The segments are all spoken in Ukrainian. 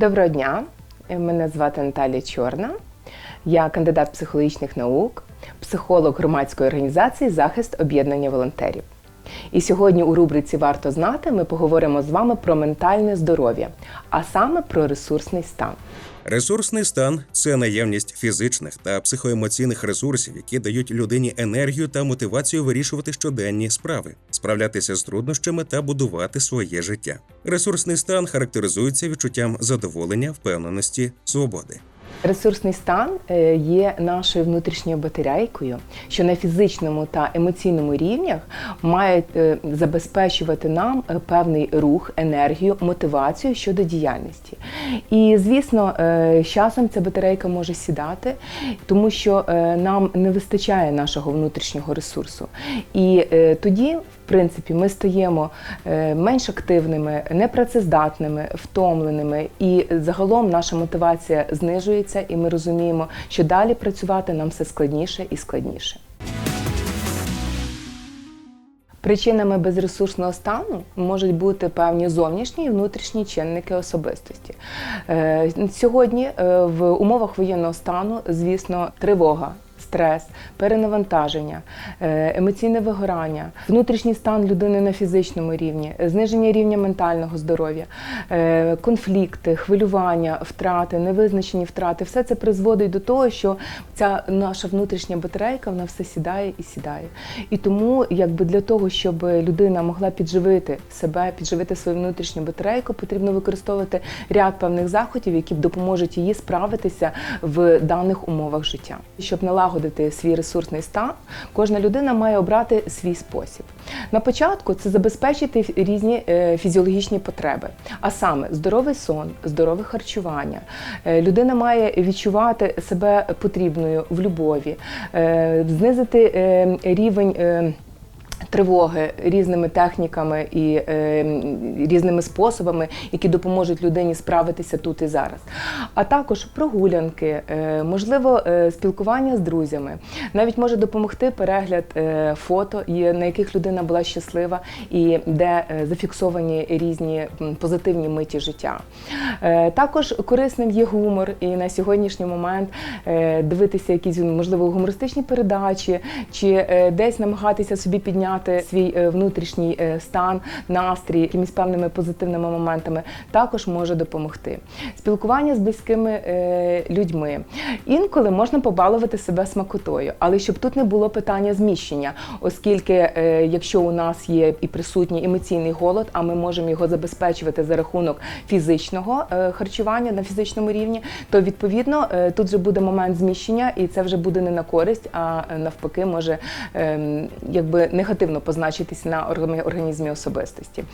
Доброго дня, мене звати Наталія Чорна. Я кандидат психологічних наук, психолог громадської організації Захист об'єднання волонтерів. І сьогодні у рубриці Варто знати ми поговоримо з вами про ментальне здоров'я, а саме про ресурсний стан. Ресурсний стан це наявність фізичних та психоемоційних ресурсів, які дають людині енергію та мотивацію вирішувати щоденні справи, справлятися з труднощами та будувати своє життя. Ресурсний стан характеризується відчуттям задоволення, впевненості, свободи. Ресурсний стан е, є нашою внутрішньою батарейкою, що на фізичному та емоційному рівнях мають е, забезпечувати нам е, певний рух, енергію, мотивацію щодо діяльності. І звісно, з часом ця батарейка може сідати, тому що нам не вистачає нашого внутрішнього ресурсу. І тоді, принципі, ми стаємо е, менш активними, непрацездатними, втомленими, і загалом наша мотивація знижується, і ми розуміємо, що далі працювати нам все складніше і складніше. Причинами безресурсного стану можуть бути певні зовнішні і внутрішні чинники особистості. Е, Сьогодні е, в умовах воєнного стану, звісно, тривога. Стрес, перенавантаження, е, емоційне вигорання, внутрішній стан людини на фізичному рівні, зниження рівня ментального здоров'я, е, конфлікти, хвилювання, втрати, невизначені втрати все це призводить до того, що ця наша внутрішня батарейка вона все сідає і сідає. І тому, якби для того, щоб людина могла підживити себе, підживити свою внутрішню батарейку, потрібно використовувати ряд певних заходів, які допоможуть їй справитися в даних умовах життя. Щоб налагодити свій ресурсний стан, кожна людина має обрати свій спосіб. На початку це забезпечити різні е, фізіологічні потреби, а саме здоровий сон, здорове харчування. Е, Людина має відчувати себе потрібною в любові, е, знизити рівень. Тривоги різними техніками і е, різними способами, які допоможуть людині справитися тут і зараз. А також прогулянки, е, можливо, е, спілкування з друзями. Навіть може допомогти перегляд фото, на яких людина була щаслива, і де зафіксовані різні позитивні миті життя. Також корисним є гумор, і на сьогоднішній момент дивитися якісь можливо гумористичні передачі, чи десь намагатися собі підняти свій е, внутрішній е, стан, настрій якимись певними позитивними моментами, також може допомогти. Спілкування з близькими е, людьми. Інколи можна побалувати себе смакотою, але щоб тут не було питання зміщення, оскільки якщо у нас є і присутній емоційний голод, а ми можемо його забезпечувати за рахунок фізичного харчування на фізичному рівні, то відповідно тут вже буде момент зміщення, і це вже буде не на користь, а навпаки може ем, якби негативно позначитись на органі- організмі особистості.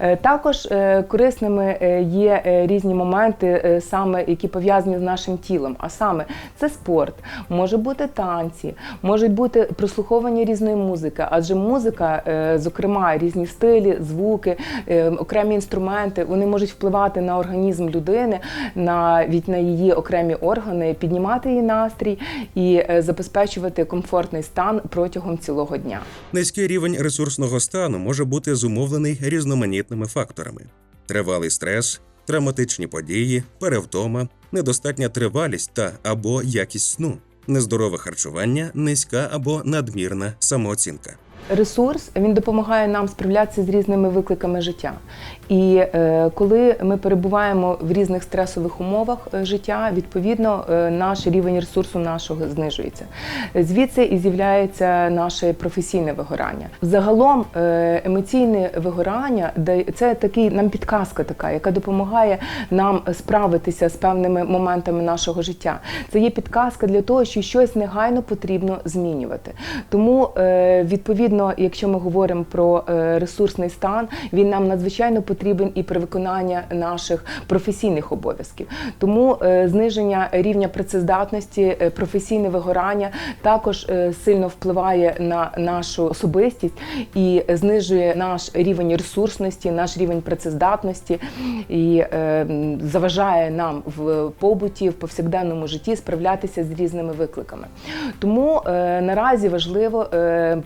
Е, Також е, корисними е, є різні моменти, саме які пов'язані з нашим тілом. А саме це спорт, може бути танці, можуть бути прослуховування різної музики, адже музика, зокрема, різні стилі, звуки, окремі інструменти, вони можуть впливати на організм людини, навіть на її окремі органи, піднімати її настрій і забезпечувати комфортний стан протягом цілого дня. Низький рівень ресурсного стану може бути зумовлений різноманітними факторами: тривалий стрес, травматичні події, перевтома, недостатня тривалість та або якість сну, нездорове харчування, низька або надмірна самооцінка. Ресурс він допомагає нам справлятися з різними викликами життя. І е, коли ми перебуваємо в різних стресових умовах е, життя, відповідно е, наш рівень ресурсу нашого знижується. Звідси і з'являється наше професійне вигорання. Загалом емоційне вигорання це такий нам підказка, така, яка допомагає нам справитися з певними моментами нашого життя. Це є підказка для того, що щось негайно потрібно змінювати. Тому відповідно, якщо ми говоримо про ресурсний стан, він нам надзвичайно потрібен і при виконанні наших професійних обов'язків. Тому е, зниження рівня працездатності, е, професійне вигорання також е, сильно впливає на нашу особистість і знижує наш рівень ресурсності, наш рівень працездатності і заважає нам в побуті, в повсякденному житті справлятися з різними викликами. Тому наразі важливо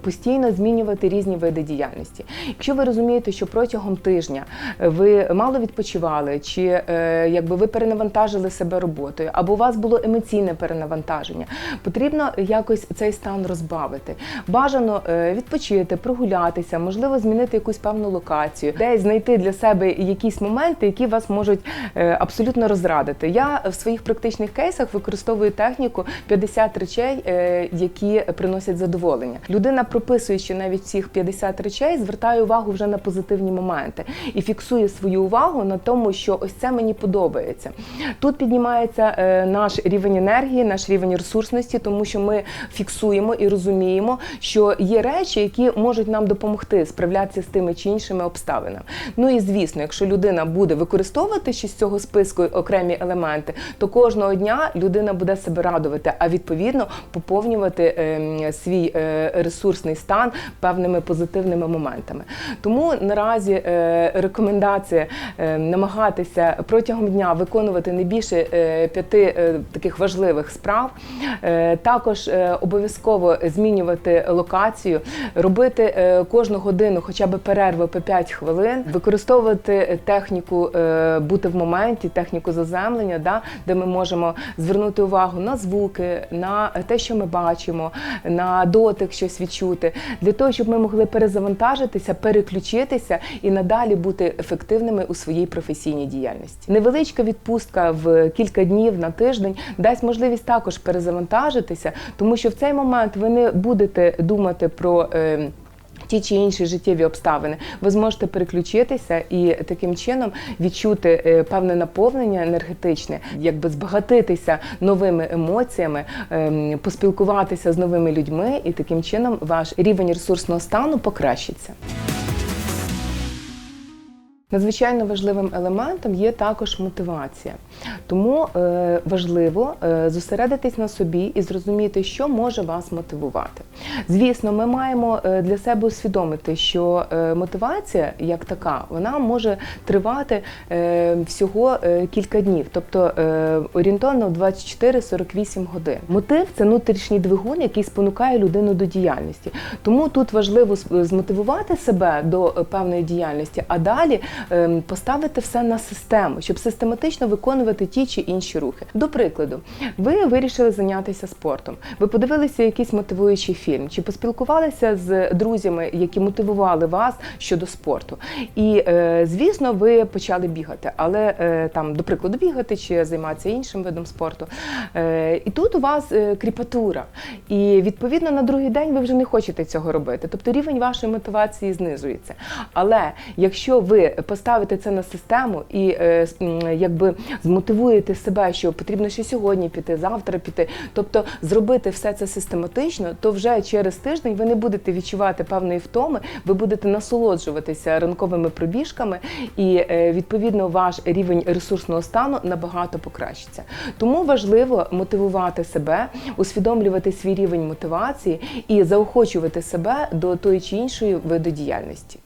постійно змінювати різні види діяльності. Якщо ви розумієте, що протягом тижня ви мало відпочивали, чи е, якби ви перенавантажили себе роботою, або у вас було емоційне перенавантаження, потрібно якось цей стан розбавити. Бажано е, відпочити, прогулятися, можливо, змінити якусь певну локацію, десь знайти для себе якісь моменти, які вас можуть е, абсолютно розрадити. Я в своїх практичних кейсах використовую техніку 50 речей, які приносять задоволення. Людина, прописуючи навіть всіх 50 речей, звертає увагу вже на позитивні моменти і фіксує свою увагу на тому, що ось це мені подобається. Тут піднімається е, наш рівень енергії, наш рівень ресурсності, тому що ми фіксуємо і розуміємо, що є речі, які можуть нам допомогти справлятися з тими чи іншими обставинами. Ну і звісно, якщо людина буде використовувати ще з цього списку окремі елементи, то кожного дня людина буде себе радувати, а відповідно поповнювати ем, свій е, ресурсний стан певними позитивними моментами. Тому наразі е, рекомендація е, намагатися протягом дня виконувати не більше е, п'яти е, таких важливих справ. Також обов'язково змінювати локацію, робити кожну годину хоча б перерви по 5 хвилин, використовувати техніку бути в моменті, техніку заземлення, да, де ми можемо звернути увагу на звуки, на те, що ми бачимо, на дотик, щось відчути, для того, щоб ми могли перезавантажитися, переключитися і надалі бути ефективними у своїй професійній діяльності. Невеличка відпустка в кілька днів на тиждень дасть можливість також перезавантажитися, тому що в цей момент ви не будете думати про. е, Ті чи інші життєві обставини, ви зможете переключитися і таким чином відчути е, певне наповнення енергетичне, якби збагатитися новими емоціями, ем, поспілкуватися з новими людьми, і таким чином ваш рівень ресурсного стану покращиться. Надзвичайно важливим елементом є також мотивація. Тому е, важливо е, зосередитись на собі і зрозуміти, що може вас мотивувати. Звісно, ми маємо е, для себе усвідомити, що мотивація як така вона може тривати всього кілька днів, тобто орієнтовно в 24-48 годин. Мотив це внутрішній двигун, який спонукає людину до діяльності. Тому тут важливо змотивувати себе до певної діяльності, а далі поставити все на систему, щоб систематично виконувати ті чи інші рухи. До прикладу, ви вирішили зайнятися спортом. Ви подивилися якийсь мотивуючий фільм, чи поспілкувалися з друзями, які мотивували вас щодо спорту. І е, звісно, ви почали бігати, але е, там, до прикладу, бігати чи займатися іншим видом спорту. Е, і тут у вас кріпатура. І відповідно на другий день ви вже не хочете цього робити. Тобто рівень вашої мотивації знижується. Але якщо ви поставите це на систему і е, якби змотивуєте себе, що потрібно ще сьогодні піти, завтра піти, тобто зробити все це систематично, то вже через тиждень ви не будете відчувати певної втоми, ви будете насолоджуватися ранковими пробіжками, і е, відповідно ваш рівень ресурсного стану набагато покращиться. Тому важливо мотивувати себе, усвідомлювати свій рівень мотивації і заохочувати себе до тої чи іншої виду діяльності.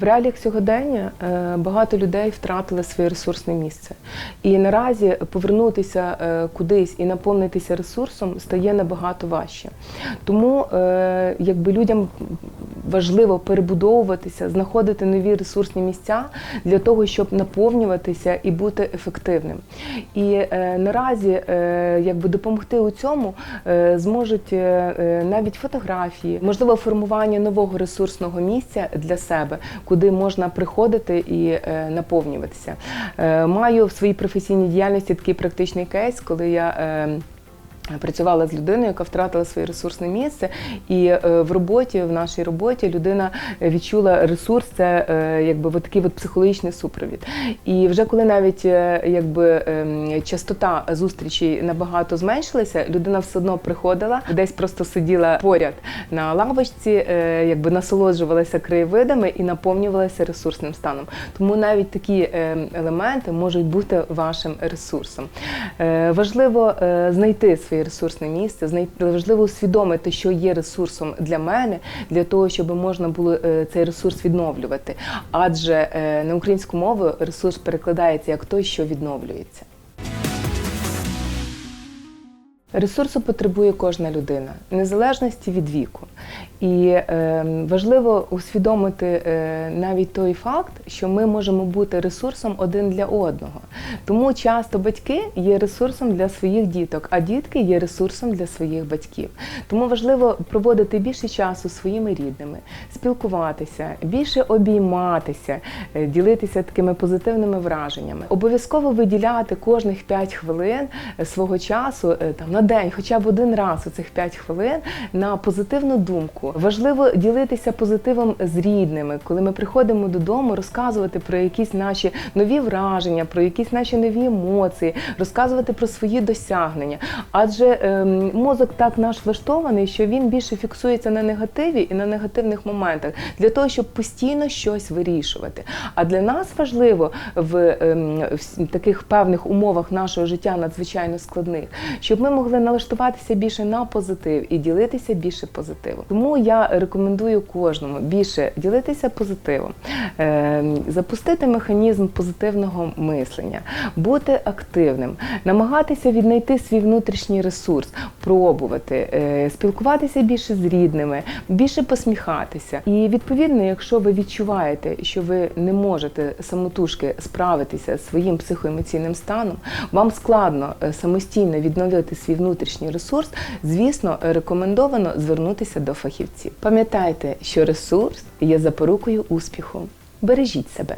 В реаліях сьогодення е, багато людей втратили своє ресурсне місце. І наразі повернутися е, кудись і наповнитися ресурсом стає набагато важче. Тому е, якби людям важливо перебудовуватися, знаходити нові ресурсні місця для того, щоб наповнюватися і бути ефективним. І наразі якби допомогти у цьому зможуть навіть фотографії, можливо, формування нового ресурсного місця для себе, куди можна приходити і е, наповнюватися. Е, Маю в своїй професійній діяльності такий практичний кейс, коли я. Е, Працювала з людиною, яка втратила своє ресурсне місце, і е, в роботі, в нашій роботі, людина відчула ресурс, це е, якби от такий от психологічний супровід. І вже коли навіть е, якби ем, частота зустрічей набагато зменшилася, людина все одно приходила, десь просто сиділа поряд на лавочці, е, якби насолоджувалася краєвидами і наповнювалася ресурсним станом. Тому навіть такі е, елементи можуть бути вашим ресурсом. Е, Важливо е, знайти своє ресурсне місце, знайти важливо усвідомити, що є ресурсом для мене, для того, щоб можна було е, цей ресурс відновлювати. Адже е, на українську мову ресурс перекладається як той, що відновлюється. Ресурсу потребує кожна людина, незалежності від віку. І е, важливо усвідомити е, навіть той факт, що ми можемо бути ресурсом один для одного. Тому часто батьки є ресурсом для своїх діток, а дітки є ресурсом для своїх батьків. Тому важливо проводити більше часу своїми рідними, спілкуватися, більше обійматися, е, ділитися такими позитивними враженнями. Обов'язково виділяти кожних 5 хвилин е, свого часу е, там на день, хоча б один раз у цих 5 хвилин на позитивну думку. Важливо ділитися позитивом з рідними, коли ми приходимо додому, розказувати про якісь наші нові враження, про якісь наші нові емоції, розказувати про свої досягнення. Адже ем, мозок так наш влаштований, що він більше фіксується на негативі і на негативних моментах для того, щоб постійно щось вирішувати. А для нас важливо в, ем, в таких певних умовах нашого життя надзвичайно складних, щоб ми могли налаштуватися більше на позитив і ділитися більше позитивом. Тому я рекомендую кожному більше ділитися позитивом, ем, запустити механізм позитивного мислення, бути активним, намагатися віднайти свій внутрішній ресурс, пробувати, е, спілкуватися більше з рідними, більше посміхатися. І відповідно, якщо ви відчуваєте, що ви не можете самотужки справитися з своїм психоемоційним станом, вам складно е, самостійно відновити свій внутрішній ресурс, звісно, рекомендовано звернутися до фахівців. Пам'ятайте, що ресурс є запорукою успіху. Бережіть себе.